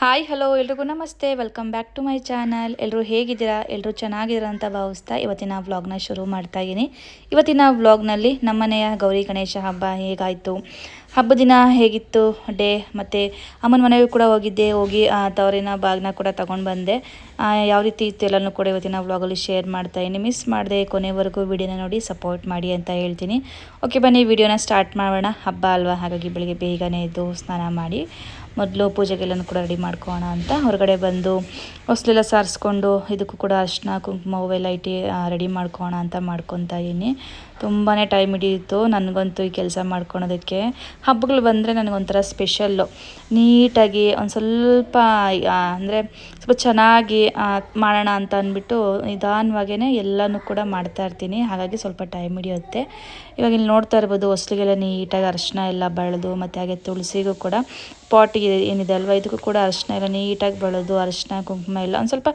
Hi, hello, ಎಲ್ರಿಗೂ ನಮಸ್ತೆ. Welcome back to my channel ಎಲ್ಲರೂ ಹೇಗಿದ್ದೀರಾ? ಎಲ್ಲರೂ ಚೆನ್ನಾಗಿದ್ದೀರಾ ಅಂತ ಭಾವಿಸ್ತಾ ಇವತ್ತಿನ ವ್ಲಾಗ್ನ ಶುರು ಮಾಡ್ತಾ ಇದ್ದೀನಿ ಇವತ್ತಿನ ವ್ಲಾಗ್ನಲ್ಲಿ ನಮ್ಮನೆಯ ಗೌರಿ ಗಣೇಶ ಹಬ್ಬ ಹೇಗಾಯಿತು? ಹಬ್ಬದ ದಿನ ಹೇಗಿತ್ತು? ಡೇ ಮತ್ತು ಅಮ್ಮನ ಮನೆಗೂ ಕೂಡ ಹೋಗಿದ್ದೆ. ಹೋಗಿ ತವರಿನ ಬಾಗ್ನ ಕೂಡ ತಗೊಂಡು ಬಂದೆ. ಯಾವ ರೀತಿ ಇತ್ತು ಎಲ್ಲನೂ ಕೂಡ ಇವತ್ತಿನ ವ್ಲಾಗಲ್ಲಿ ಶೇರ್ ಮಾಡ್ತಾ ಇದ್ದೀನಿ ಮಿಸ್ ಮಾಡಿದೆ ಕೊನೆವರೆಗೂ ವಿಡಿಯೋನ ನೋಡಿ ಸಪೋರ್ಟ್ ಮಾಡಿ ಅಂತ ಹೇಳ್ತೀನಿ. ಓಕೆ ಬನ್ನಿ ವಿಡಿಯೋನ ಸ್ಟಾರ್ಟ್ ಮಾಡೋಣ. ಹಬ್ಬ ಅಲ್ವಾ? ಹಾಗಾಗಿ ಬೆಳಿಗ್ಗೆ ಬೇಗನೆ ಎದ್ದು ಸ್ನಾನ ಮಾಡಿ. ಮೊದಲು ಪೂಜೆಗೆಲ್ಲನೂ ಕೂಡ ರೆಡಿ ಮಾಡ್ಕೋಣ ಅಂತ. ಹೊರಗಡೆ ಬಂದು ಹೊಸಲೆಲ್ಲ ಸಾರಿಸ್ಕೊಂಡು ಇದಕ್ಕೂ ಕೂಡ ಅರ್ಶಿನ ಕುಂಕುಮ ಹೂವೆಲ್ಲ ಇಟ್ಟು ರೆಡಿ ಮಾಡ್ಕೋಣ ಅಂತ ಮಾಡ್ಕೊತಾ ಇದ್ದೀನಿ. ತುಂಬಾ ಟೈಮ್ ಹಿಡಿಯಿತು. ನನಗಂತೂ ಈ ಕೆಲಸ ಮಾಡ್ಕೊಳೋದಕ್ಕೆ. ಹಬ್ಬಗಳು ಬಂದರೆ ನನಗೊಂಥರ ಸ್ಪೆಷಲ್ಲು ನೀಟಾಗಿ ಒಂದು ಸ್ವಲ್ಪ ಅಂದರೆ ಸ್ವಲ್ಪ ಚೆನ್ನಾಗಿ ಮಾಡೋಣ ಅಂತ ಅಂದ್ಬಿಟ್ಟು ನಿಧಾನವಾಗೇ ಎಲ್ಲನೂ ಕೂಡ ಮಾಡ್ತಾ ಇರ್ತೀನಿ. ಹಾಗಾಗಿ ಸ್ವಲ್ಪ ಟೈಮ್ ಹಿಡಿಯುತ್ತೆ. ಇವಾಗ ಇಲ್ಲಿ ನೋಡ್ತಾ ಇರ್ಬೋದು, ಹೊಸ್ಲಿಗೆಲ್ಲ ನೀಟಾಗಿ ಅರಿಶಿನ ಎಲ್ಲ ಬೆಳೆದು, ಮತ್ತು ಹಾಗೆ ತುಳಸಿಗೂ ಕೂಡ ಪಾಟಿಗೆ ಏನಿದೆ ಅಲ್ವಾ? ಇದಕ್ಕೂ ಕೂಡ ಅರಿಶಿನ ಎಲ್ಲ ನೀಟಾಗಿ ಬೆಳೆದು ಅರಿಶಿನ ಕುಂಕುಮ ಎಲ್ಲ ಒಂದು ಸ್ವಲ್ಪ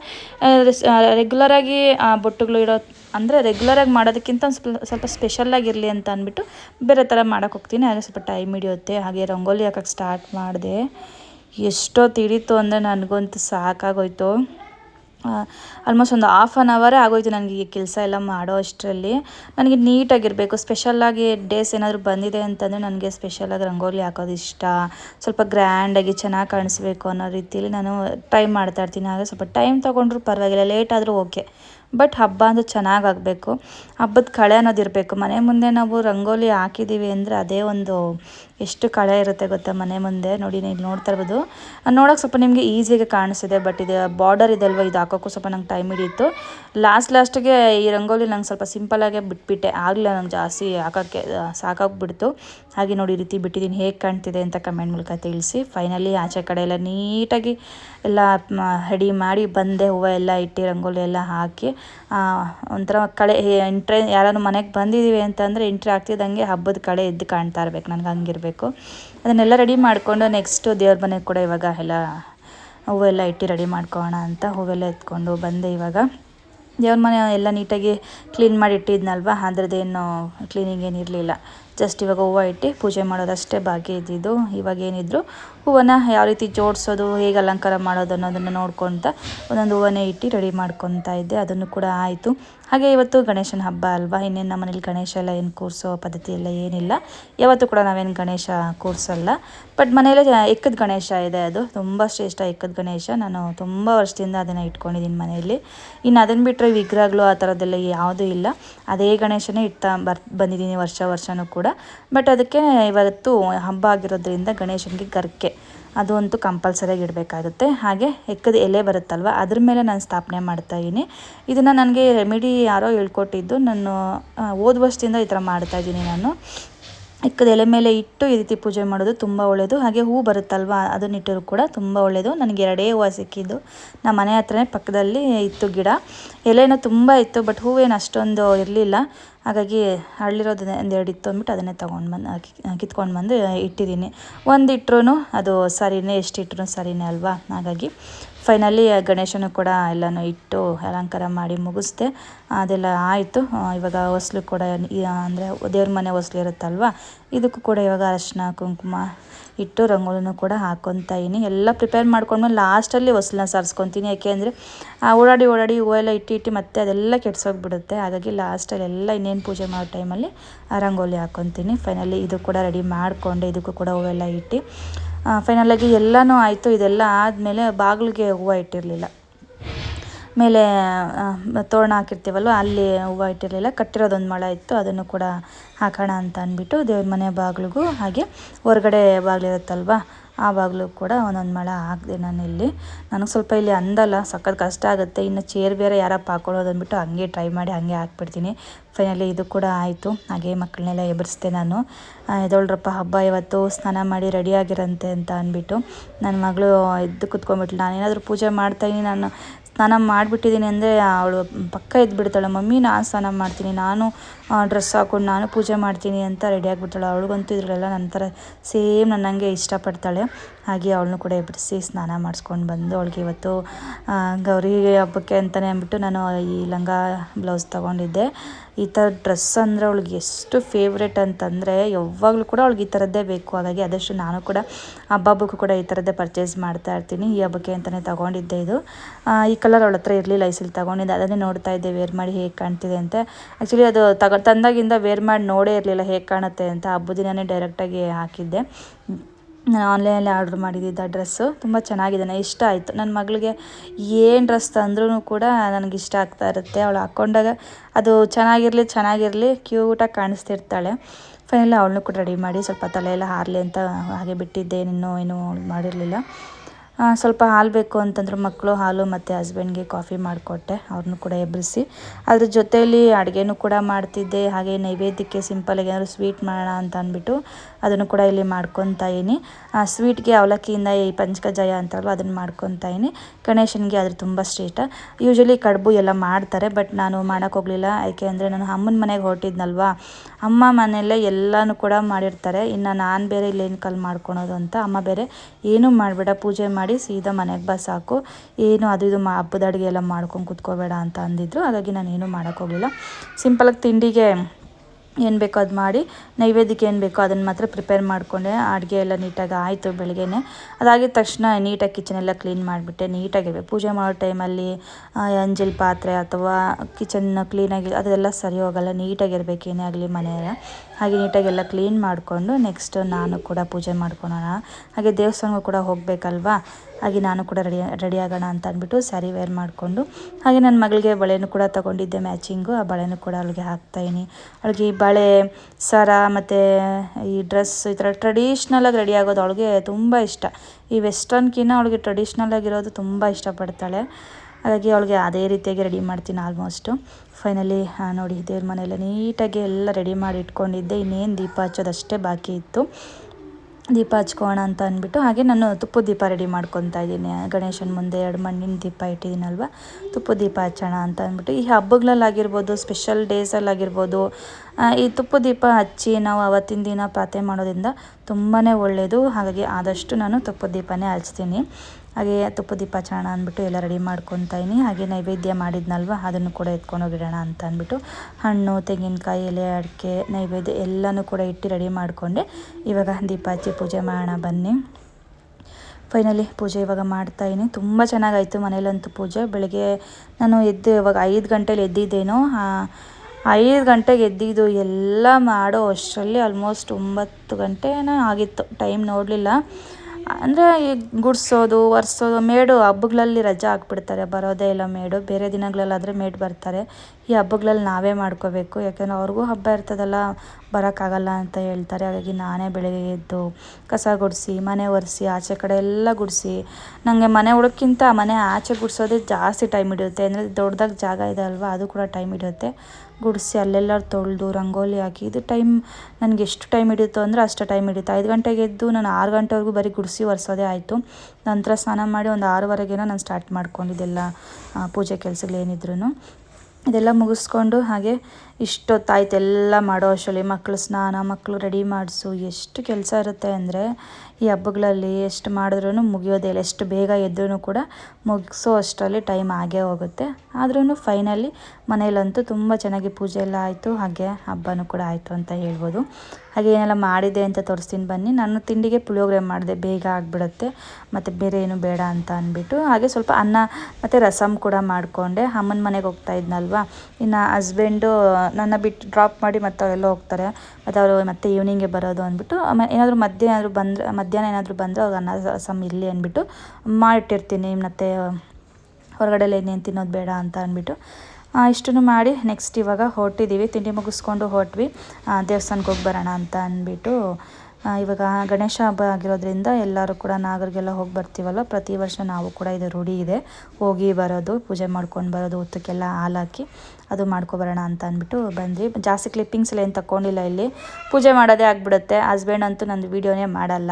ರೆಗ್ಯುಲರಾಗಿ ಬೊಟ್ಟುಗಳು ಇಡೋ ಅಂದರೆ ರೆಗ್ಯುಲರಾಗಿ ಮಾಡೋದಕ್ಕಿಂತ ಒಂದು ಸ್ವಲ್ಪ ಸ್ವಲ್ಪ ಸ್ಪೆಷಲ್ಲಾಗಿರಲಿ ಅಂತ ಅಂದ್ಬಿಟ್ಟು ಬೇರೆ ಥರ ಮಾಡೋಕ್ಕೆ ಹೋಗ್ತೀನಿ. ಆದರೆ ಸ್ವಲ್ಪ ಟೈಮ್ ಹಿಡಿಯುತ್ತೆ. ಹಾಗೆ ರಂಗೋಲಿ ಹಾಕೋಕ್ಕೆ ಸ್ಟಾರ್ಟ್ ಮಾಡಿದೆ. ಎಷ್ಟೊತ್ತು ತಿಳಿತು ಅಂದರೆ ನನಗಂತೂ ಸಾಕಾಗೋಯ್ತು. ಆಲ್ಮೋಸ್ಟ್ ಒಂದು ಹಾಫ್ ಆನ್ ಅವರೇ ಆಗೋಯ್ತು ನನಗೆ ಈ ಕೆಲಸ ಎಲ್ಲ ಮಾಡೋ ಅಷ್ಟರಲ್ಲಿ. ನನಗೆ ನೀಟಾಗಿರಬೇಕು. ಸ್ಪೆಷಲ್ಲಾಗಿ ಡೇಸ್ ಏನಾದರೂ ಬಂದಿದೆ ಅಂತಂದರೆ ನನಗೆ ಸ್ಪೆಷಲಾಗಿ ರಂಗೋಲಿ ಹಾಕೋದು ಇಷ್ಟ. ಸ್ವಲ್ಪ ಗ್ರ್ಯಾಂಡಾಗಿ ಚೆನ್ನಾಗಿ ಕಾಣಿಸ್ಬೇಕು ಅನ್ನೋ ರೀತಿಯಲ್ಲಿ ನಾನು ಟ್ರೈ ಮಾಡ್ತಾ ಇರ್ತೀನಿ. ಹಾಗೆ ಸ್ವಲ್ಪ ಟೈಮ್ ತೊಗೊಂಡ್ರೂ ಪರವಾಗಿಲ್ಲ. ಲೇಟ್ ಆದರೂ ಓಕೆ ಬಟ್ ಹಬ್ಬ ಅಂದರೆ ಚೆನ್ನಾಗಿ ಆಗಬೇಕು ಹಬ್ಬದ ಕಳೆ ಅನ್ನೋದು ಇರಬೇಕು. ಮನೆ ಮುಂದೆ ನಾವು ರಂಗೋಲಿ ಹಾಕಿದ್ದೀವಿ ಅಂದರೆ ಅದೇ ಒಂದು ಎಷ್ಟು ಕಳೆ ಇರುತ್ತೆ ಗೊತ್ತಾ ಮನೆ ಮುಂದೆ? ನೋಡಿ ನೀವು ನೋಡ್ತಾ ಇರ್ಬೋದು. ನೋಡೋಕೆ ಸ್ವಲ್ಪ ನಿಮಗೆ ಈಸಿಯಾಗಿ ಕಾಣಿಸ್ತಿದೆ ಬಟ್ ಇದು ಬಾರ್ಡರ್ ಇದಲ್ವ? ಇದು ಹಾಕೋಕ್ಕೂ ಸ್ವಲ್ಪ ನಂಗೆ ಟೈಮ್ ಹಿಡಿಯಿತು ಲಾಸ್ಟ್ ಲಾಸ್ಟಿಗೆ ಈ ರಂಗೋಲಿ ನಂಗೆ ಸ್ವಲ್ಪ ಸಿಂಪಲಾಗೆ ಬಿಟ್ಬಿಟ್ಟೆ. ಆಗಲಿಲ್ಲ ನಂಗೆ ಜಾಸ್ತಿ ಹಾಕೋಕ್ಕೆ, ಸಾಕಾಗ್ಬಿಡ್ತು. ಹಾಗೆ ನೋಡಿ ರೀತಿ ಬಿಟ್ಟಿದ್ದೀನಿ. ಹೇಗೆ ಕಾಣ್ತಿದೆ ಅಂತ ಕಮೆಂಟ್ ಮೂಲಕ ತಿಳಿಸಿ. ಫೈನಲಿ ಆಚೆ ಕಡೆ ಎಲ್ಲ ನೀಟಾಗಿ ಎಲ್ಲ ರೆಡಿ ಮಾಡಿ ಬಂದೆ. ಹೂವು ಎಲ್ಲ ಇಟ್ಟು ರಂಗೋಲಿ ಎಲ್ಲ ಹಾಕಿ ಒಂಥರ ಕಳೆ ಎಂಟ್ರೆ ಯಾರಾದ್ರು ಮನೆಗೆ ಬಂದಿದ್ದೀವಿ ಅಂತಂದರೆ ಎಂಟ್ರಿ ಆಗ್ತಿದ್ದಂಗೆ ಹಬ್ಬದ ಕಳೆ ಎದ್ದು ಕಾಣ್ತಾ ಇರ್ಬೇಕು. ನನಗೆ ಹಂಗಿರಬೇಕು. ಅದನ್ನೆಲ್ಲ ರೆಡಿ ಮಾಡಿಕೊಂಡು ನೆಕ್ಸ್ಟು ದೇವ್ರ ಮನೆಗೆ ಕೂಡ ಇವಾಗ ಎಲ್ಲ ಹೂವೆಲ್ಲ ಇಟ್ಟು ರೆಡಿ ಮಾಡ್ಕೋಣ ಅಂತ ಹೂವೆಲ್ಲ ಎತ್ಕೊಂಡು ಬಂದೆ ಇವಾಗ. ದೇವ್ರ ಮನೆ ಎಲ್ಲ ನೀಟಾಗಿ ಕ್ಲೀನ್ ಮಾಡಿ ಇಟ್ಟಿದ್ನಲ್ವ? ಅದ್ರದ್ದೇನು ಕ್ಲೀನಿಂಗ್ ಏನಿರಲಿಲ್ಲ. ಜಸ್ಟ್ ಇವಾಗ ಹೂವು ಇಟ್ಟು ಪೂಜೆ ಮಾಡೋದಷ್ಟೇ ಬಾಕಿ ಇದ್ದಿದ್ದು. ಇವಾಗ ಏನಿದ್ರು ಹೂವನ್ನ ಯಾವ ರೀತಿ ಜೋಡಿಸೋದು, ಹೇಗೆ ಅಲಂಕಾರ ಮಾಡೋದು ಅನ್ನೋದನ್ನು ನೋಡ್ಕೊತ ಒಂದೊಂದು ಹೂವನ್ನೇ ಇಟ್ಟು ರೆಡಿ ಮಾಡ್ಕೊತಾ ಇದ್ದೆ. ಅದನ್ನು ಕೂಡ ಆಯಿತು. ಹಾಗೆ ಇವತ್ತು ಗಣೇಶನ ಹಬ್ಬ ಅಲ್ವಾ? ಇನ್ನೇನು ನಮ್ಮ ಮನೇಲಿ ಗಣೇಶ ಎಲ್ಲ ಏನು ಕೂರಿಸೋ ಪದ್ಧತಿ ಎಲ್ಲ ಏನಿಲ್ಲ. ಯಾವತ್ತೂ ಕೂಡ ನಾವೇನು ಗಣೇಶ ಕೂರಿಸಲ್ಲ. ಬಟ್ ಮನೇಲಿ ಎಕ್ಕದ ಗಣೇಶ ಇದೆ ಅದು. ತುಂಬ ಶ್ರೇಷ್ಠ ಎಕ್ಕದ ಗಣೇಶ. ನಾನು ತುಂಬ ವರ್ಷದಿಂದ ಅದನ್ನು ಇಟ್ಕೊಂಡಿದ್ದೀನಿ ಮನೆಯಲ್ಲಿ. ಇನ್ನು ಅದನ್ನು ಬಿಟ್ಟರೆ ವಿಗ್ರಹಗಳು ಆ ಥರದ್ದೆಲ್ಲ ಯಾವುದೂ ಇಲ್ಲ. ಅದೇ ಗಣೇಶನೇ ಇಡ್ತಾ ಬರ್, ಬಂದಿದ್ದೀನಿ ವರ್ಷ ವರ್ಷವೂ ಕೂಡ. ಬಟ್ ಅದಕ್ಕೆ ಇವತ್ತು ಹಬ್ಬ ಆಗಿರೋದ್ರಿಂದ ಗಣೇಶನಿಗೆ ಗರ್ಕೆ. ಅದು ಅಂತೂ ಕಂಪಲ್ಸರಿಯಾಗಿ ಇಡಬೇಕಾಗುತ್ತೆ. ಹಾಗೆ ಎಕ್ಕದ ಎಲೆ ಬರುತ್ತಲ್ವ, ಅದ್ರ ಮೇಲೆ ನಾನು ಸ್ಥಾಪನೆ ಮಾಡ್ತಾಯಿದ್ದೀನಿ ಇದನ್ನು ನನಗೆ ರೆಮಿಡಿ ಯಾರೋ ಹೇಳ್ಕೊಟ್ಟಿದ್ದು, ನಾನು ಓದ್ ವರ್ಷದಿಂದ ಈ ಥರ ಮಾಡ್ತಾಯಿದ್ದೀನಿ ನಾನು. ಎಕ್ಕದ ಎಲೆ ಮೇಲೆ ಇಟ್ಟು ಈ ರೀತಿ ಪೂಜೆ ಮಾಡೋದು ತುಂಬ ಒಳ್ಳೆಯದು ಹಾಗೆ ಹೂ ಬರುತ್ತಲ್ವ, ಅದನ್ನ ಇಟ್ಟರೂ ಕೂಡ ತುಂಬ ಒಳ್ಳೆಯದು ನನಗೆ ಎರಡೇ ಹೂವು ಸಿಕ್ಕಿದ್ದು. ನಮ್ಮ ಮನೆ ಹತ್ರನೇ ಪಕ್ಕದಲ್ಲಿ ಇತ್ತು ಗಿಡ. ಎಲೆನೂ ತುಂಬ ಇತ್ತು, ಬಟ್ ಹೂವೇನು ಅಷ್ಟೊಂದು ಇರಲಿಲ್ಲ. ಹಾಗಾಗಿ ಹಳ್ಳಿರೋದು ಒಂದೆರಡು ಇತ್ತು ಅಂದ್ಬಿಟ್ಟು ಅದನ್ನೇ ತೊಗೊಂಡು ಬಂದು ಕಿತ್ಕೊಂಡು ಬಂದು ಇಟ್ಟಿದ್ದೀನಿ. ಒಂದು ಇಟ್ರು ಅದು ಸರಿನೇ, ಎಷ್ಟು ಇಟ್ರೂ ಸರಿನೇ ಅಲ್ವಾ? ಹಾಗಾಗಿ ಫೈನಲಿ ಗಣೇಶನು ಕೂಡ ಎಲ್ಲನೂ ಇಟ್ಟು ಅಲಂಕಾರ ಮಾಡಿ ಮುಗಿಸ್ದೆ. ಅದೆಲ್ಲ ಆಯಿತು. ಇವಾಗ ಹೊಸ್ಲು ಕೂಡ ಅಂದರೆ ದೇವ್ರ ಮನೆ ಹೊಸ್ಲು ಇರುತ್ತಲ್ವ? ಇದಕ್ಕೂ ಕೂಡ ಇವಾಗ ಅರಿಶಿನ, ಕುಂಕುಮ ಇಟ್ಟು ರಂಗೋಲಿನೂ ಕೂಡ ಹಾಕ್ಕೊತಾ ಇದ್ದೀನಿ ಎಲ್ಲ ಪ್ರಿಪೇರ್ ಮಾಡ್ಕೊಂಡ್ಮೇಲೆ ಲಾಸ್ಟಲ್ಲಿ ಹೊಸ್ಲನ್ನ ಸಾರಿಸ್ಕೊತೀನಿ. ಯಾಕೆಂದರೆ ಓಡಾಡಿ ಓಡಾಡಿ ಹೂವೆಲ್ಲ ಇಟ್ಟು ಇಟ್ಟು ಮತ್ತೆ ಅದೆಲ್ಲ ಕೆಡ್ಸೋಗ್ಬಿಡುತ್ತೆ. ಹಾಗಾಗಿ ಲಾಸ್ಟಲ್ಲಿ ಎಲ್ಲ ಇನ್ನೇನು ಪೂಜೆ ಮಾಡೋ ಟೈಮಲ್ಲಿ ರಂಗೋಲಿ ಹಾಕ್ಕೊತೀನಿ ಫೈನಲಿ ಇದು ಕೂಡ ರೆಡಿ ಮಾಡಿಕೊಂಡೆ. ಇದಕ್ಕೂ ಕೂಡ ಹೂವೆಲ್ಲ ಇಟ್ಟು ಫೈನಲಾಗಿ ಎಲ್ಲನೂ ಆಯಿತು. ಇದೆಲ್ಲ ಆದಮೇಲೆ ಬಾಗಿಲಿಗೆ ಹೂವು ಇಟ್ಟಿರಲಿಲ್ಲ. ಮೇಲೆ ತೋರಣ ಹಾಕಿರ್ತೀವಲ್ವ, ಅಲ್ಲಿ ಹೂವು ಇಟ್ಟಿರಲಿಲ್ಲ, ಕಟ್ಟಿರೋದೊಂದು ಮೊಳ ಇತ್ತು, ಅದನ್ನು ಕೂಡ ಹಾಕೋಣ ಅಂತ ಅಂದ್ಬಿಟ್ಟು ದೇವ್ರ ಮನೆ ಬಾಗಿಲಿಗೂ ಹಾಗೆ ಹೊರಗಡೆ ಬಾಗಿಲಿರುತ್ತಲ್ವ, ಆ ಬಾಗಿಲು ಕೂಡ ಒಂದೊಂದು ಮೊಳ ಹಾಕಿದೆ ನಾನು ಇಲ್ಲಿ ನನಗೆ ಸ್ವಲ್ಪ ಇಲ್ಲಿ ಅಂದಲ್ಲ, ಸಖತ್ ಕಷ್ಟ ಆಗುತ್ತೆ, ಇನ್ನು ಚೇರ್ ಬೇರೆ ಯಾರಪ್ಪ ಹಾಕೊಳ್ಳೋದು ಅಂದ್ಬಿಟ್ಟು ಹಂಗೆ ಟ್ರೈ ಮಾಡಿ ಹಂಗೆ ಹಾಕ್ಬಿಡ್ತೀನಿ. ಫೈನಲಿ ಇದು ಕೂಡ ಆಯಿತು, ಹಾಗೆ ಮಕ್ಕಳನ್ನೆಲ್ಲ ಎಬ್ಬರಿಸ್ದೆ ನಾನು. ಎದೊಳ್ರಪ್ಪ, ಹಬ್ಬ ಇವತ್ತು, ಸ್ನಾನ ಮಾಡಿ ರೆಡಿಯಾಗಿರಂತೆ ಅಂತ ಅಂದ್ಬಿಟ್ಟು ನನ್ನ ಮಗಳು ಎದ್ದು ಕುತ್ಕೊಂಡ್ಬಿಟ್ಲು, ನಾನೇನಾದರೂ ಪೂಜೆ ಮಾಡ್ತಾಯಿದ್ದೀನಿ ನಾನು ಸ್ನಾನ ಮಾಡಿಬಿಟ್ಟಿದ್ದೀನಿ ಅಂದರೆ ಅವಳು ಪಕ್ಕ ಎದ್ದುಬಿಡ್ತಾಳೆ ಮಮ್ಮಿ ನಾನು ಸ್ನಾನ ಮಾಡ್ತೀನಿ ನಾನು ಡ್ರೆಸ್ ಹಾಕೊಂಡು ನಾನು ಪೂಜೆ ಮಾಡ್ತೀನಿ ಅಂತ ರೆಡಿ ಆಗಿಬಿಡ್ತಾಳೆ. ಅವಳಿಗಂತೂ ಇದರಲ್ಲೆಲ್ಲ ನನ್ನ ಥರ ಸೇಮ್ ನನ್ನಂಗೆ ಇಷ್ಟಪಡ್ತಾಳೆ. ಹಾಗೆ ಅವಳನ್ನು ಕೂಡ ಎಬ್ಬಿಸಿ ಸ್ನಾನ ಮಾಡಿಸ್ಕೊಂಡು ಬಂದು ಅವಳಿಗೆ ಇವತ್ತು ಗೌರಿ ಹಬ್ಬಕ್ಕೆ ಅಂತಲೇ ಅಂದ್ಬಿಟ್ಟು ನಾನು ಈ ಲಂಗ ಬ್ಲೌಸ್ ತೊಗೊಂಡಿದ್ದೆ. ಈ ಥರ ಡ್ರೆಸ್ ಅಂದರೆ ಅವಳಿಗೆ ಎಷ್ಟು ಫೇವ್ರೇಟ್ ಅಂತಂದರೆ ಯಾವಾಗಲೂ ಕೂಡ ಅವಳಿಗೆ ಈ ಥರದ್ದೇ ಬೇಕು. ಹಾಗಾಗಿ ಆದಷ್ಟು ನಾನು ಕೂಡ ಹಬ್ಬ ಹಬ್ಬಕ್ಕೂ ಕೂಡ ಈ ಥರದ್ದೇ ಪರ್ಚೇಸ್ ಮಾಡ್ತಾ ಇರ್ತೀನಿ. ಈ ಹಬ್ಬಕ್ಕೆ ಅಂತಲೇ ತೊಗೊಂಡಿದ್ದೆ ಇದು. ಈ ಕಲರ್ ಅವಳ ಹತ್ರ ಇರಲಿಲ್ಲ, ಈ ಸಲ ತೊಗೊಂಡಿದ್ದೆ. ಅದನ್ನೇ ನೋಡ್ತಾ ಇದ್ದೆ ವೇರ್ ಮಾಡಿ ಹೇಗೆ ಕಾಣ್ತಿದೆ ಅಂತ. ಆ್ಯಕ್ಚುಲಿ ಅದು ತಂದಾಗಿಂದ ವೇರ್ ಮಾಡಿ ನೋಡೇ ಇರಲಿಲ್ಲ ಹೇಗೆ ಕಾಣುತ್ತೆ ಅಂತ ಹಬ್ಬದ ದಿನವೇ ಡೈರೆಕ್ಟಾಗಿ ಹಾಕಿದ್ದೆ. ನಾನು ಆನ್ಲೈನಲ್ಲಿ ಆರ್ಡ್ರ್ ಮಾಡಿದ್ದಿದ್ದ ಡ್ರೆಸ್ಸು ತುಂಬ ಚೆನ್ನಾಗಿದೆ ನನಗೆ ಇಷ್ಟ ಆಯಿತು. ನನ್ನ ಮಗಳಿಗೆ ಏನು ಡ್ರೆಸ್ ತಂದ್ರೂ ಕೂಡ ನನಗೆ ಇಷ್ಟ ಆಗ್ತಾ ಇರುತ್ತೆ. ಅವಳು ಹಾಕ್ಕೊಂಡಾಗ ಅದು ಚೆನ್ನಾಗಿರಲಿ ಚೆನ್ನಾಗಿರಲಿ ಕ್ಯೂಟಾಗಿ ಕಾಣಿಸ್ತಿರ್ತಾಳೆ. ಫೈನಲಿ ಅವಳನ್ನೂ ಕೂಡ ರೆಡಿ ಮಾಡಿ ಸ್ವಲ್ಪ ತಲೆ ಎಲ್ಲ ಹಾರಲಿ ಅಂತ ಹಾಗೆ ಬಿಟ್ಟಿದ್ದೆ, ಇನ್ನೂ ಏನೂ ಮಾಡಿರಲಿಲ್ಲ. ಸ್ವಲ್ಪ ಹಾಲು ಬೇಕು ಅಂತಂದ್ರು ಮಕ್ಕಳು ಹಾಲು ಮತ್ತು ಹಸ್ಬೆಂಡ್ಗೆ ಕಾಫಿ ಮಾಡಿಕೊಟ್ಟೆ, ಅವ್ರನ್ನೂ ಕೂಡ ಎಬ್ಬಿಸಿ. ಅದ್ರ ಜೊತೆಯಲ್ಲಿ ಅಡುಗೆನೂ ಕೂಡ ಮಾಡ್ತಿದ್ದೆ, ಹಾಗೆ ನೈವೇದ್ಯಕ್ಕೆ ಸಿಂಪಲ್ಲಾಗಿ ಏನಾದ್ರು ಸ್ವೀಟ್ ಮಾಡೋಣ ಅಂತ ಅಂದ್ಬಿಟ್ಟು ಅದನ್ನು ಕೂಡ ಇಲ್ಲಿ ಮಾಡ್ಕೊತಾ ಇದೀನಿ ಸ್ವೀಟ್ಗೆ ಅವಲಕ್ಕಿಯಿಂದ ಈ ಪಂಚಕಜಾಯ ಅಂತಾರಲ್ಲ ಅದನ್ನು ಮಾಡ್ಕೊತಾ ಇದೀನಿ ಗಣೇಶನಿಗೆ ಅದ್ರ ತುಂಬ ಇಷ್ಟ ಯೂಶಲಿ ಕಡುಬು ಎಲ್ಲ ಮಾಡ್ತಾರೆ ಬಟ್ ನಾನು ಮಾಡೋಕ್ಕೆ ಹೋಗಲಿಲ್ಲ. ಯಾಕೆ ಅಂದರೆ ನಾನು ಅಮ್ಮನ ಮನೆಗೆ ಹೊರಟಿದ್ನಲ್ವಾ? ಅಮ್ಮ ಮನೆಯಲ್ಲೇ ಎಲ್ಲನೂ ಕೂಡ ಮಾಡಿರ್ತಾರೆ. ಇನ್ನು ನಾನು ಬೇರೆ ಇಲ್ಲೇನು ಕಲ್ ಮಾಡ್ಕೊಳೋದು ಅಂತ, ಅಮ್ಮ ಬೇರೆ ಏನೂ ಮಾಡಬೇಡ, ಪೂಜೆ ಮಾಡಿ ಸೀದಾ ಮನೆಗೆ ಬಸ್ ಸಾಕು ಏನು ಅದು ಇದು ಮಾ ಹಬ್ಬದ ಅಡುಗೆ ಎಲ್ಲ ಮಾಡ್ಕೊಂಡು ಕುತ್ಕೋಬೇಡ ಅಂತ ಅಂದಿದ್ರು. ಹಾಗಾಗಿ ನಾನೇನು ಮಾಡೋಕ್ಕೋಗಿಲ್ಲ ಸಿಂಪಲಾಗಿ ತಿಂಡಿಗೆ ಏನು ಬೇಕೋ ಅದು ಮಾಡಿ, ನೈವೇದ್ಯಕ್ಕೆ ಏನು ಬೇಕೋ ಅದನ್ನು ಮಾತ್ರ ಪ್ರಿಪೇರ್ ಮಾಡಿಕೊಂಡೆ. ಅಡುಗೆ ಎಲ್ಲ ನೀಟಾಗಿ ಆಯಿತು ಬೆಳಗ್ಗೆನೆ. ಅದಾಗಿದ ತಕ್ಷಣ ನೀಟಾಗಿ ಕಿಚನ್ ಎಲ್ಲ ಕ್ಲೀನ್ ಮಾಡಿಬಿಟ್ಟೆ. ನೀಟಾಗಿರ್ಬೇಕು ಪೂಜೆ ಮಾಡೋ ಟೈಮಲ್ಲಿ ಅಂಜಲ್ ಪಾತ್ರೆ ಅಥವಾ ಕಿಚನ್ ಕ್ಲೀನಾಗಿ ಅದೆಲ್ಲ ಸರಿ ಹೋಗಲ್ಲ. ನೀಟಾಗಿರ್ಬೇಕು ಏನೇ ಆಗಲಿ ಮನೆಯೆಲ್ಲ. ಹಾಗೆ ನೀಟಾಗಿ ಎಲ್ಲ ಕ್ಲೀನ್ ಮಾಡಿಕೊಂಡು ನೆಕ್ಸ್ಟ್ ನಾನು ಕೂಡ ಪೂಜೆ ಮಾಡ್ಕೊಳೋಣ. ಹಾಗೆ ದೇವಸ್ಥಾನಕ್ಕೂ ಕೂಡ ಹೋಗಬೇಕಲ್ವಾ? ಹಾಗೆ ನಾನು ಕೂಡ ರೆಡಿ ರೆಡಿ ಆಗೋಣ ಅಂತ ಅಂದ್ಬಿಟ್ಟು ಸ್ಯಾರಿ ವೇರ್ ಮಾಡಿಕೊಂಡು, ಹಾಗೆ ನನ್ನ ಮಗಳಿಗೆ ಬಳೆನೂ ಕೂಡ ತಗೊಂಡಿದ್ದೆ ಮ್ಯಾಚಿಂಗು ಆ ಬಳೆನೂ ಕೂಡ ಅವಳಿಗೆ ಹಾಕ್ತಾಯಿನಿ ಅವಳಿಗೆ ಈ ಬಳೆ, ಸರ ಮತ್ತು ಈ ಡ್ರೆಸ್ ಈ ಥರ ಟ್ರೆಡಿಷ್ನಲಾಗಿ ರೆಡಿ ಆಗೋದು ಅವಳಿಗೆ ತುಂಬ ಇಷ್ಟ. ಈ ವೆಸ್ಟರ್ನ್ಕಿನ್ನ ಅವಳಿಗೆ ಟ್ರೆಡಿಷ್ನಲ್ ಆಗಿರೋದು ತುಂಬ ಇಷ್ಟಪಡ್ತಾಳೆ. ಹಾಗಾಗಿ ಅವಳಿಗೆ ಅದೇ ರೀತಿಯಾಗಿ ರೆಡಿ ಮಾಡ್ತೀನಿ ಆಲ್ಮೋಸ್ಟು ಫೈನಲಿ ನೋಡಿ ದೇವ್ರ ಮನೆಯೆಲ್ಲ ನೀಟಾಗಿ ಎಲ್ಲ ರೆಡಿ ಮಾಡಿ ಇಟ್ಕೊಂಡಿದ್ದೆ. ಇನ್ನೇನು ದೀಪ ಹಚ್ಚೋದಷ್ಟೇ ಬಾಕಿ ಇತ್ತು. ದೀಪ ಹಚ್ಕೋಣ ಅಂತ ಅಂದ್ಬಿಟ್ಟು, ಹಾಗೆ ನಾನು ತುಪ್ಪದ ದೀಪ ರೆಡಿ ಮಾಡ್ಕೊತಾ ಇದ್ದೀನಿ. ಗಣೇಶನ ಮುಂದೆ ಎರಡು ಮಣ್ಣಿನ ದೀಪ ಇಟ್ಟಿದ್ದೀನಲ್ವ? ತುಪ್ಪದ ದೀಪ ಹಚ್ಚೋಣ ಅಂತ ಅಂದ್ಬಿಟ್ಟು, ಈ ಹಬ್ಬಗಳಲ್ಲಾಗಿರ್ಬೋದು ಸ್ಪೆಷಲ್ ಡೇಸಲ್ಲಾಗಿರ್ಬೋದು ಈ ತುಪ್ಪ ದೀಪ ಹಚ್ಚಿ ನಾವು ಅವತ್ತಿನ ದಿನ ಪ್ರಾರ್ಥನೆ ಮಾಡೋದ್ರಿಂದ ತುಂಬಾ ಒಳ್ಳೆಯದು ಹಾಗಾಗಿ ಆದಷ್ಟು ನಾನು ತುಪ್ಪದ ದೀಪನೇ ಹಚ್ತೀನಿ. ಹಾಗೆ ತುಪ್ಪ ದೀಪ ಹಚ್ಚೋಣ ಅಂದ್ಬಿಟ್ಟು ಎಲ್ಲ ರೆಡಿ ಮಾಡ್ಕೊತಾ ಇದೀನಿ ಹಾಗೆ ನೈವೇದ್ಯ ಮಾಡಿದ್ನಲ್ವ, ಅದನ್ನು ಕೂಡ ಎತ್ಕೊಂಡು ಹೋಗಿಡೋಣ ಅಂತ ಅಂದ್ಬಿಟ್ಟು ಹಣ್ಣು, ತೆಂಗಿನಕಾಯಿ, ಎಲೆ, ಅಡಿಕೆ, ನೈವೇದ್ಯ ಎಲ್ಲನೂ ಕೂಡ ಇಟ್ಟು ರೆಡಿ ಮಾಡಿಕೊಂಡೆ. ಇವಾಗ ದೀಪ ಹಚ್ಚಿ ಪೂಜೆ ಮಾಡೋಣ ಬನ್ನಿ. ಫೈನಲಿ ಪೂಜೆ ಇವಾಗ ಮಾಡ್ತಾ ಇದೀನಿ ತುಂಬ ಚೆನ್ನಾಗಾಯಿತು ಮನೇಲಂತೂ ಪೂಜೆ. ಬೆಳಗ್ಗೆ ನಾನು ಎದ್ದು ಇವಾಗ ಐದು ಗಂಟೇಲಿ ಎದ್ದಿದ್ದೇನೋ ಐದು ಗಂಟೆಗೆ ಎದ್ದಿದ್ದು ಎಲ್ಲ ಮಾಡೋ ಅಷ್ಟರಲ್ಲಿ ಆಲ್ಮೋಸ್ಟ್ ಒಂಬತ್ತು ಗಂಟೆನೇ ಆಗಿತ್ತು. ಟೈಮ್ ನೋಡಲಿಲ್ಲ. ಅಂದರೆ ಈ ಗುಡಿಸೋದು, ಒರೆಸೋದು, ಮೇಡು ಹಬ್ಬಗಳಲ್ಲಿ ರಜಾ ಹಾಕ್ಬಿಡ್ತಾರೆ ಬರೋದೇ ಇಲ್ಲ ಮೇಡು. ಬೇರೆ ದಿನಗಳಲ್ಲಾದರೆ ಮೇಡ್ ಬರ್ತಾರೆ. ಈ ಹಬ್ಬಗಳಲ್ಲಿ ನಾವೇ ಮಾಡ್ಕೋಬೇಕು. ಯಾಕೆಂದರೆ ಅವ್ರಿಗೂ ಹಬ್ಬ ಇರ್ತದಲ್ಲ, ಬರೋಕ್ಕಾಗಲ್ಲ ಅಂತ ಹೇಳ್ತಾರೆ. ಹಾಗಾಗಿ ನಾನೇ ಬೆಳಗ್ಗೆ ಎದ್ದು ಕಸ ಗುಡಿಸಿ, ಮನೆ ಒರೆಸಿ, ಆಚೆ ಕಡೆ ಎಲ್ಲ ಗುಡಿಸಿ. ನನಗೆ ಮನೆ ಒಳಕ್ಕಿಂತ ಮನೆ ಆಚೆ ಗುಡಿಸೋದೇ ಜಾಸ್ತಿ ಟೈಮ್ ಹಿಡಿಯುತ್ತೆ. ಅಂದರೆ ದೊಡ್ಡದಾಗಿ ಜಾಗ ಇದೆ ಅಲ್ವಾ, ಅದು ಕೂಡ ಟೈಮ್ ಹಿಡಿಯುತ್ತೆ. ಗುಡಿಸಿ ಅಲ್ಲೆಲ್ಲ ತೊಳೆದು ರಂಗೋಲಿ ಹಾಕಿ ಇದು ಟೈಮ್ ನನಗೆ ಎಷ್ಟು ಟೈಮ್ ಹಿಡಿಯುತ್ತೋ ಅಂದರೆ ಅಷ್ಟು ಟೈಮ್ ಹಿಡಿಯುತ್ತೆ. ಐದು ಗಂಟೆಗೆ ಎದ್ದು ನಾನು ಆರು ಗಂಟೆವರೆಗೂ ಬರೀ ಗುಡಿಸಿ ಒರೆಸೋದೇ ಆಯಿತು. ನಂತರ ಸ್ನಾನ ಮಾಡಿ ಒಂದು ಆರೂವರೆಗೇನೋ ನಾನು ಸ್ಟಾರ್ಟ್ ಮಾಡ್ಕೊಂಡಿದ್ದೆಲ್ಲ ಪೂಜೆ ಕೆಲಸಗಳೇನಿದ್ರು ಇದೆಲ್ಲ ಮುಗಿಸ್ಕೊಂಡು ಹಾಗೆ ಇಷ್ಟೊತ್ತಾಯ್ತು ಎಲ್ಲ ಮಾಡೋ ಅಷ್ಟರಲ್ಲಿ ಮಕ್ಕಳು ಸ್ನಾನ ಮಕ್ಕಳು ರೆಡಿ ಮಾಡಿಸು, ಎಷ್ಟು ಕೆಲಸ ಇರುತ್ತೆ ಅಂದರೆ ಈ ಹಬ್ಬಗಳಲ್ಲಿ ಎಷ್ಟು ಮಾಡಿದ್ರೂ ಮುಗಿಯೋದೇ ಇಲ್ಲ. ಎಷ್ಟು ಬೇಗ ಎದ್ರೂ ಕೂಡ ಮುಗಿಸೋ ಅಷ್ಟರಲ್ಲಿ ಟೈಮ್ ಆಗೇ ಹೋಗುತ್ತೆ. ಆದ್ರೂ ಫೈನಲಿ ಮನೆಯಲ್ಲಂತೂ ತುಂಬ ಚೆನ್ನಾಗಿ ಪೂಜೆ ಎಲ್ಲ ಆಯಿತು. ಹಾಗೆ ಹಬ್ಬನೂ ಕೂಡ ಆಯಿತು ಅಂತ ಹೇಳ್ಬೋದು. ಹಾಗೆ ಏನೆಲ್ಲ ಮಾಡಿದೆ ಅಂತ ತೋರಿಸ್ತೀನಿ ಬನ್ನಿ. ನಾನು ತಿಂಡಿಗೆ ಪುಳಿಯೋಗ್ರೆ ಮಾಡಿದೆ. ಬೇಗ ಆಗಿಬಿಡುತ್ತೆ. ಮತ್ತು ಬೇರೆ ಏನು ಬೇಡ ಅಂತ ಅಂದ್ಬಿಟ್ಟು. ಹಾಗೆ ಸ್ವಲ್ಪ ಅನ್ನ ಮತ್ತು ರಸಮ್ ಕೂಡ ಮಾಡಿಕೊಂಡೆ. ಅಮ್ಮನ ಮನೆಗೆ ಹೋಗ್ತಾ ಇದ್ನಲ್ವಾ? ಇನ್ನು ಹಸ್ಬೆಂಡು ನನ್ನ ಬಿಟ್ಟು ಡ್ರಾಪ್ ಮಾಡಿ ಮತ್ತೆ ಅವರೆಲ್ಲೋ ಹೋಗ್ತಾರೆ. ಮತ್ತು ಅವರು ಮತ್ತೆ ಈವ್ನಿಂಗೆ ಬರೋದು ಅಂದ್ಬಿಟ್ಟು ಏನಾದರೂ ಮಧ್ಯೆ ಏನಾದರೂ ಬಂದರೆ, ಮಧ್ಯಾಹ್ನ ಏನಾದರೂ ಬಂದರೆ ಅವ್ರಿಗೆ ಅನ್ನ ಸಮ್ ಇರಲಿ ಅಂದ್ಬಿಟ್ಟು ಮಾಡಿಟ್ಟಿರ್ತೀನಿ ಮತ್ತು ಹೊರಗಡೆಲ್ಲ ಏನೇನು ತಿನ್ನೋದು ಬೇಡ ಅಂತ ಅಂದ್ಬಿಟ್ಟು ಇಷ್ಟನ್ನು ಮಾಡಿ ನೆಕ್ಸ್ಟ್ ಇವಾಗ ಹೊರಟಿದ್ದೀವಿ ತಿಂಡಿ ಮುಗಿಸ್ಕೊಂಡು ಹೊರಟ್ವಿ. ದೇವಸ್ಥಾನಕ್ಕೆ ಹೋಗಿ ಬರೋಣ ಅಂತ ಅಂದ್ಬಿಟ್ಟು ಇವಾಗ ಗಣೇಶ ಹಬ್ಬ ಆಗಿರೋದ್ರಿಂದ ಎಲ್ಲರೂ ಕೂಡ ನಾಗರಿಗೆಲ್ಲ ಹೋಗಿ ಬರ್ತೀವಲ್ಲ, ಪ್ರತಿ ವರ್ಷ ನಾವು ಕೂಡ ಇದು ರೂಢಿ ಇದೆ. ಹೋಗಿ ಬರೋದು, ಪೂಜೆ ಮಾಡ್ಕೊಂಡು ಬರೋದು ಹೊತ್ತಕ್ಕೆಲ್ಲ ಹಾಲಾಕಿ ಅದು ಮಾಡ್ಕೊಬರೋಣ ಅಂತ ಅಂದ್ಬಿಟ್ಟು ಬಂದ್ವಿ. ಜಾಸ್ತಿ ಕ್ಲಿಪ್ಪಿಂಗ್ಸ್ ಎಲ್ಲ ಏನು ತಗೊಂಡಿಲ್ಲ ಇಲ್ಲಿ. ಪೂಜೆ ಮಾಡೋದೇ ಆಗಿಬಿಡುತ್ತೆ. ಹಸ್ಬೆಂಡ್ ಅಂತೂ ನಂದು ವೀಡಿಯೋನೇ ಮಾಡಲ್ಲ.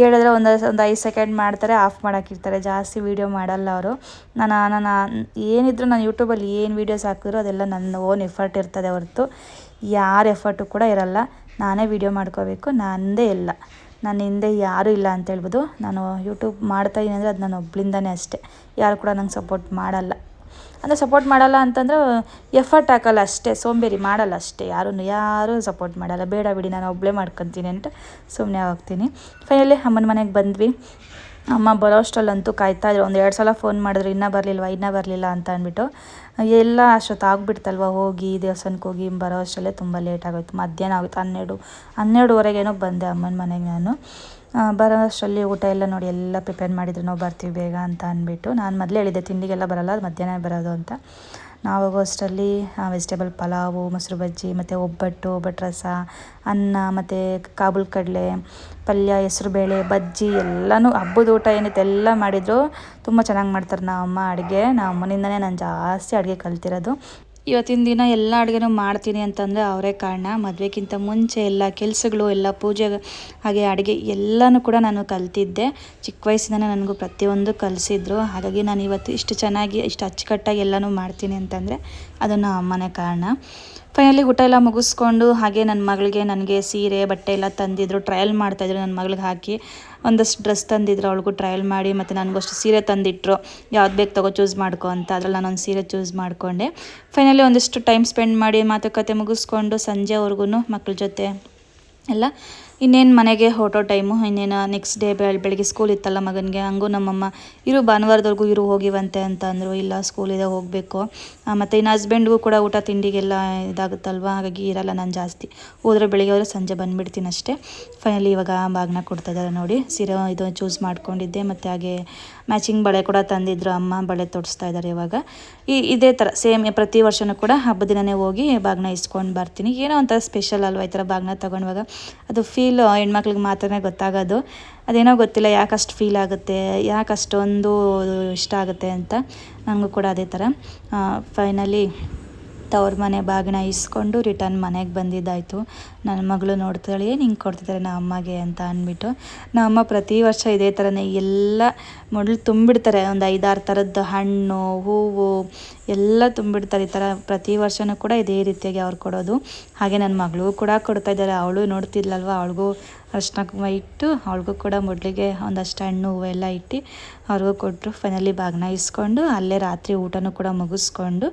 ಹೇಳಿದ್ರೆ ಒಂದು ಒಂದು ಐದು ಸೆಕೆಂಡ್ ಮಾಡ್ತಾರೆ ಆಫ್ ಮಾಡೋಕ್ಕಿರ್ತಾರೆ ಜಾಸ್ತಿ ವೀಡಿಯೋ ಮಾಡಲ್ಲ ಅವರು. ನಾನು ನಾನು, ಏನಿದ್ರು ನಾನು ಯೂಟ್ಯೂಬಲ್ಲಿ ಏನು ವೀಡಿಯೋಸ್ ಹಾಕಿದ್ರು ಅದೆಲ್ಲ ನನ್ನ ಓನ್ ಎಫರ್ಟ್ ಇರ್ತದೆ ಹೊರತು. ಯಾರ ಎಫರ್ಟು ಕೂಡ ಇರಲ್ಲ. ನಾನೇ ವೀಡಿಯೋ ಮಾಡ್ಕೋಬೇಕು. ನಂದೇ ಇಲ್ಲ. ನನ್ನ ಹಿಂದೆ ಯಾರೂ ಇಲ್ಲ ಅಂತ ಹೇಳ್ಬೋದು. ನಾನು ಯೂಟ್ಯೂಬ್ ಮಾಡ್ತಾಯಿದ್ದೀನಿ ಅಂದರೆ ಅದು ನಾನು ಒಬ್ಳಿಂದನೇ ಅಷ್ಟೇ. ಯಾರು ಕೂಡ ನಂಗೆ ಸಪೋರ್ಟ್ ಮಾಡಲ್ಲ. ಅಂದರೆ ಸಪೋರ್ಟ್ ಮಾಡಲ್ಲ ಅಂತಂದ್ರೆ ಎಫರ್ಟ್ ಹಾಕಲ್ಲ ಅಷ್ಟೇ, ಸೋಂಬೇರಿ ಮಾಡಲ್ಲ ಅಷ್ಟೇ. ಯಾರೂ ಯಾರೂ ಸಪೋರ್ಟ್ ಮಾಡಲ್ಲ. ಬೇಡ ಬಿಡಿ, ನಾನು ಒಬ್ಬಳೇ ಮಾಡ್ಕೊತೀನಿ ಅಂತ ಸುಮ್ಮನೆ ಹೋಗ್ತೀನಿ. ಫೈನಲಿ ಅಮ್ಮನ ಮನೆಗೆ ಬಂದ್ವಿ. ಅಮ್ಮ ಬರೋ ಅಷ್ಟರಲ್ಲಂತೂ ಕಾಯ್ತಾ ಇದ್ರು. ಒಂದು ಎರಡು ಸಲ ಫೋನ್ ಮಾಡಿದ್ರು, ಇನ್ನೂ ಬರಲಿಲ್ವ, ಇನ್ನೂ ಬರಲಿಲ್ಲ ಅಂತ ಅಂದ್ಬಿಟ್ಟು. ಎಲ್ಲ ಅಷ್ಟೊತ್ತು ಆಗ್ಬಿಡ್ತಲ್ವ, ಹೋಗಿ ದೇವಸ್ಥಾನಕ್ಕೆ ಹೋಗಿ ಬರೋ ಅಷ್ಟರಲ್ಲೇ ತುಂಬ ಲೇಟ್ ಆಗೋಯ್ತು. ಮಧ್ಯಾಹ್ನ ಆಗೋಯ್ತು, ಹನ್ನೆರಡು, ಹನ್ನೆರಡುವರೆಗೇನೋ ಬಂದೆ ಅಮ್ಮನ ಮನೆಗೆ ನಾನು. ಬರೋ ಅಷ್ಟರಲ್ಲಿ ಊಟ ಎಲ್ಲ ನೋಡಿ ಎಲ್ಲ ಪ್ರಿಪೇರ್ ಮಾಡಿದ್ರು. ನಾವು ಬರ್ತೀವಿ ಬೇಗ ಅಂತ ಅಂದ್ಬಿಟ್ಟು. ನಾನು ಮೊದಲೇ ಹೇಳಿದ್ದೆ, ತಿಂಡಿಗೆಲ್ಲ ಬರಲ್ಲ ಮಧ್ಯಾಹ್ನ ಬರೋದು ಅಂತ. ನಾವು ಅಷ್ಟರಲ್ಲಿ ವೆಜಿಟೇಬಲ್ ಪಲಾವು, ಮೊಸರು ಬಜ್ಜಿ, ಮತ್ತು ಒಬ್ಬಟ್ಟು ಒಬ್ಬಟ್ಟು ರಸ, ಅನ್ನ, ಮತ್ತು ಕಾಬೂಲ್ ಕಡಲೆ, ಪಲ್ಯ, ಹೆಸ್ರುಬೇಳೆ, ಬಜ್ಜಿ ಎಲ್ಲನೂ ಹಬ್ಬದ ಊಟ ಏನಿತ್ತು ಎಲ್ಲ ಮಾಡಿದರು. ತುಂಬ ಚೆನ್ನಾಗಿ ಮಾಡ್ತಾರೆ ನಮ್ಮ ಅಮ್ಮ ಅಡುಗೆ ನಮ್ಮ ಅಮ್ಮನಿಂದನೇ ನಾನು ಜಾಸ್ತಿ ಅಡುಗೆ ಕಲ್ತಿರೋದು. ಇವತ್ತಿನ ದಿನ ಎಲ್ಲ ಅಡುಗೆನೂ ಮಾಡ್ತೀನಿ ಅಂತಂದರೆ ಅವರೇ ಕಾರಣ. ಮದುವೆಗಿಂತ ಮುಂಚೆ ಎಲ್ಲ ಕೆಲಸಗಳು, ಎಲ್ಲ ಪೂಜೆ ಹಾಗೆ ಅಡುಗೆ ಎಲ್ಲನೂ ಕೂಡ ನಾನು ಕಲ್ತಿದ್ದೆ. ಚಿಕ್ಕ ವಯಸ್ಸಿಂದನೇ ನನಗೂ ಪ್ರತಿಯೊಂದು ಕಲಿಸಿದ್ರು. ಹಾಗಾಗಿ ನಾನು ಇವತ್ತು ಇಷ್ಟು ಚೆನ್ನಾಗಿ, ಇಷ್ಟು ಅಚ್ಚುಕಟ್ಟಾಗಿ ಎಲ್ಲನೂ ಮಾಡ್ತೀನಿ ಅಂತಂದರೆ ಅದನ್ನು ಅಮ್ಮನೇ ಕಾರಣ. ಫೈನಲಿ ಊಟ ಎಲ್ಲ ಮುಗಿಸ್ಕೊಂಡು ಹಾಗೆ ನನ್ನ ಮಗಳಿಗೆ ನನಗೆ ಸೀರೆ, ಬಟ್ಟೆ ಎಲ್ಲ ತಂದಿದ್ರು. ಟ್ರಯಲ್ ಮಾಡ್ತಾಯಿದ್ರು ನನ್ನ ಮಗಳಿಗೆ ಹಾಕಿ. ಒಂದಷ್ಟು ಡ್ರೆಸ್ ತಂದಿದ್ರು, ಅವಳಿಗೂ ಟ್ರಯಲ್ ಮಾಡಿ ಮತ್ತು ನನಗಷ್ಟು ಸೀರೆ ತಂದಿಟ್ರು. ಯಾವ್ದು ಬೇಕು ತಗೋ ಚೂಸ್ ಮಾಡ್ಕೊ ಅಂತ. ಅದ್ರಲ್ಲಿ ನಾನೊಂದು ಸೀರೆ ಚೂಸ್ ಮಾಡಿಕೊಂಡೆ. ಫೈನಲಿ ಒಂದಿಷ್ಟು ಟೈಮ್ ಸ್ಪೆಂಡ್ ಮಾಡಿ ಮಾತುಕತೆ ಮುಗಿಸ್ಕೊಂಡು ಸಂಜೆವರೆಗೂ ಮಕ್ಕಳ ಜೊತೆ ಎಲ್ಲ ಇನ್ನೇನು ಮನೆಗೆ ಹೊರಟೋ ಟೈಮು, ಇನ್ನೇನು ನೆಕ್ಸ್ಟ್ ಡೇ ಬೆಳಗ್ಗೆ ಸ್ಕೂಲ್ ಇತ್ತಲ್ಲ ಮಗನಿಗೆ, ಹಂಗೂ ನಮ್ಮಮ್ಮ, ಇರು ಭಾನುವಾರದವರೆಗೂ ಇರು ಹೋಗಿವಂತೆ ಅಂತ ಅಂದರು, ಇಲ್ಲ ಸ್ಕೂಲಿದೆ ಹೋಗಬೇಕು. ಮತ್ತು ಇನ್ನು ಹಸ್ಬೆಂಡ್ಗೂ ಕೂಡ ಊಟ ತಿಂಡಿಗೆಲ್ಲ ಇದಾಗುತ್ತಲ್ವ, ಹಾಗಾಗಿ ಇರಲ್ಲ, ನಾನು ಜಾಸ್ತಿ. ಹೋದರೆ ಬೆಳಿಗ್ಗೆ ಹೋದ್ರೆ ಸಂಜೆ ಬಂದುಬಿಡ್ತೀನಿ ಅಷ್ಟೇ ಫೈನಲಿ ಇವಾಗ ಬಾಗಿನ ಕೊಡ್ತಾ ನೋಡಿ, ಸೀರೆ ಇದು ಚೂಸ್ ಮಾಡ್ಕೊಂಡಿದ್ದೆ, ಮತ್ತು ಹಾಗೆ ಮ್ಯಾಚಿಂಗ್ ಬಳೆ ಕೂಡ ತಂದಿದ್ರು. ಅಮ್ಮ ಬಳೆ ತೊಡಿಸ್ತಾ ಇದ್ದಾರೆ ಇವಾಗ. ಈ ಇದೇ ಥರ ಸೇಮ್ ಪ್ರತಿ ವರ್ಷವೂ ಕೂಡ ಹಬ್ಬ ದಿನನೇ ಹೋಗಿ ಬಾಗ್ನ ಇಸ್ಕೊಂಡು ಬರ್ತೀನಿ. ಏನೋ ಒಂಥರ ಸ್ಪೆಷಲ್ ಅಲ್ವ ಈ ಥರ ಬಾಗ್ನ ತೊಗೊಂಡಾಗ ಅದು ಫೀಲ್ ಹೆಣ್ಮಕ್ಳಿಗೆ ಮಾತ್ರನೇ ಗೊತ್ತಾಗೋದು. ಅದೇನೋ ಗೊತ್ತಿಲ್ಲ ಯಾಕಷ್ಟು ಫೀಲ್ ಆಗುತ್ತೆ ಯಾಕೆ ಅಷ್ಟೊಂದು ಇಷ್ಟ ಆಗುತ್ತೆ ಅಂತ. ನನಗೂ ಕೂಡ ಅದೇ ಥರ ಫೈನಲಿ ತವ್ರ ಮನೆ ಬಾಗಿನ ಇಸ್ಕೊಂಡು ರಿಟರ್ನ್ ಮನೆಗೆ ಬಂದಿದ್ದಾಯಿತು. ನನ್ನ ಮಗಳು ನೋಡ್ತಾಳೆ ಏನು ಹಿಂಗೆ ಕೊಡ್ತಿದ್ದಾರೆ ನಮ್ಮ ಅಮ್ಮಗೆ ಅಂತ ಅಂದ್ಬಿಟ್ಟು ನಮ್ಮ ಪ್ರತಿ ವರ್ಷ ಇದೇ ಥರನೇ ಎಲ್ಲ ಮೊದಲು ತುಂಬಿಡ್ತಾರೆ. ಒಂದು ಐದಾರು ಥರದ್ದು ಹಣ್ಣು, ಹೂವು ಎಲ್ಲ ತುಂಬಿಡ್ತಾರೆ ಈ ಥರ ಪ್ರತಿ ವರ್ಷವೂ ಕೂಡ ಇದೇ ರೀತಿಯಾಗಿ ಅವ್ರು ಕೊಡೋದು. ಹಾಗೆ ನನ್ನ ಮಗಳು ಕೂಡ ಕೊಡ್ತಾ ಇದ್ದಾರೆ. ಅವಳು ನೋಡ್ತಿದ್ಲಲ್ವ? ಅವಳಿಗೂ ಅರ್ಶಿನ ಇಟ್ಟು ಅವಳಿಗೂ ಕೂಡ ಮೊದಲಿಗೆ ಒಂದಷ್ಟು ಹಣ್ಣು, ಹೂವು ಎಲ್ಲ ಇಟ್ಟು ಅವ್ರಿಗೂ ಕೊಟ್ಟರು. ಫೈನಲಿ ಬಾಗ್ನ ಇಸ್ಕೊಂಡು ಅಲ್ಲೇ ರಾತ್ರಿ ಊಟನೂ ಕೂಡ ಮುಗಿಸ್ಕೊಂಡು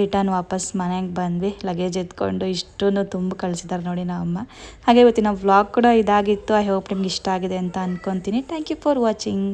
ರಿಟರ್ನ್ ವಾಪಸ್ ಮನೆಗೆ ಬಂದ್ವಿ. ಲಗೇಜ್ ಎತ್ಕೊಂಡು ಇಷ್ಟೂ ತುಂಬ ಕಳಿಸಿದ್ದಾರೆ ನೋಡಿ ಅಮ್ಮ. ಹಾಗೆ ಇವತ್ತಿನ ವ್ಲಾಗ್ ಕೂಡ ಇದಾಗಿತ್ತು. ಐ ಹೋಪ್ ನಿಮ್ಗೆ ಇಷ್ಟ ಆಗಿದೆ ಅಂತ ಅಂದ್ಕೊತೀನಿ ಥ್ಯಾಂಕ್ ಯು ಫಾರ್ ವಾಚಿಂಗ್